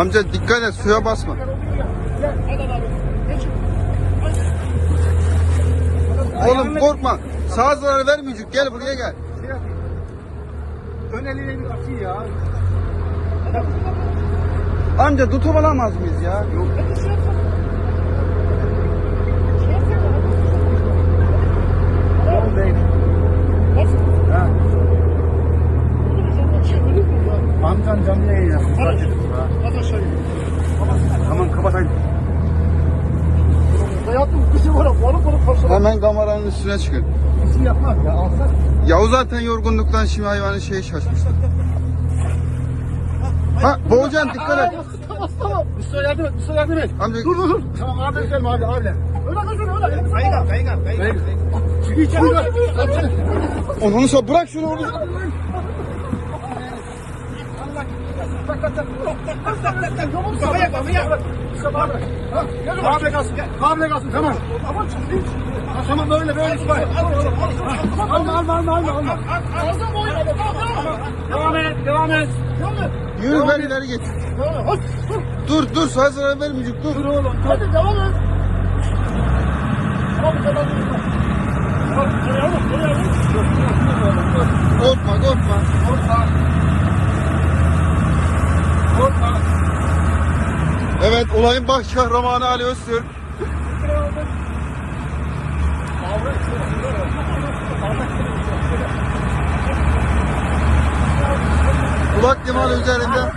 Amca dikkat et suya basma. Oğlum korkma. Sağa zarar vermeyecek. Gel buraya gel. Ön eliyle bir atıyor ya. Amca tutup alamaz mıyız ya? Yok. Tamam bey. Ha. Amcan canlı yayın yapmış. Tamam kapat hadi. Varıp varıp parçalar. Hemen kameranın üstüne çıkın. Bir şey yapmaz ya alsak. Yahu zaten yorgunluktan şimdi hayvanın şeyi şaşmış. Ha boğacaksın dikkat et. Tamam tamam. Mustafa yardım et. Mustafa yardım et. Amca Dur dur dur. Tamam abi gidelim abi abiler. Öyle kızın öyle. Kaygan. Çıkıyor çıkıyor. onu sor bırak şunu onu. Kafaya kafaya. Kahve kalsın. Kahve kalsın tamam. Ha, tamam böyle böyle süper. Alma alma alma alma alma. Ağzım boyu. Devam et devam et. Yürü ver ileri git. Dur dur sağa zarar vermeyecek dur. Dur oğlum. Hadi devam et. Tamam tamam. Korkma korkma. Korkma. Korkma. Evet olayın baş kahramanı Ali Öztürk. Kulak limanı üzerinde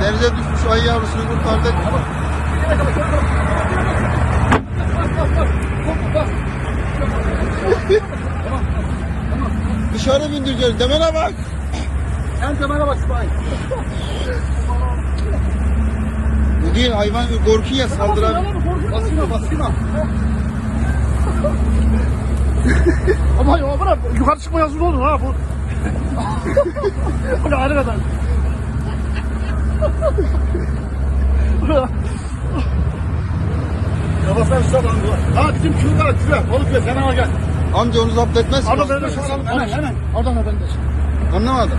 denize düşmüş ayı yavrusunu kurtardık. Dışarı bindireceğiz. Demene bak. Sen temele bak İsmail. Bu değil hayvan korkuyor saldırabilir. Basma basma. Ama ya bırak yukarı çıkma yazılı olur ha bu. Öyle ayrı kadar. Kafasına lan bu. Ha bizim küre küre. Balık ver sen al gel. Amca onu zapt etmez ki. Arada ben de şu an Hemen hemen. Oradan da ben de. Anlamadım.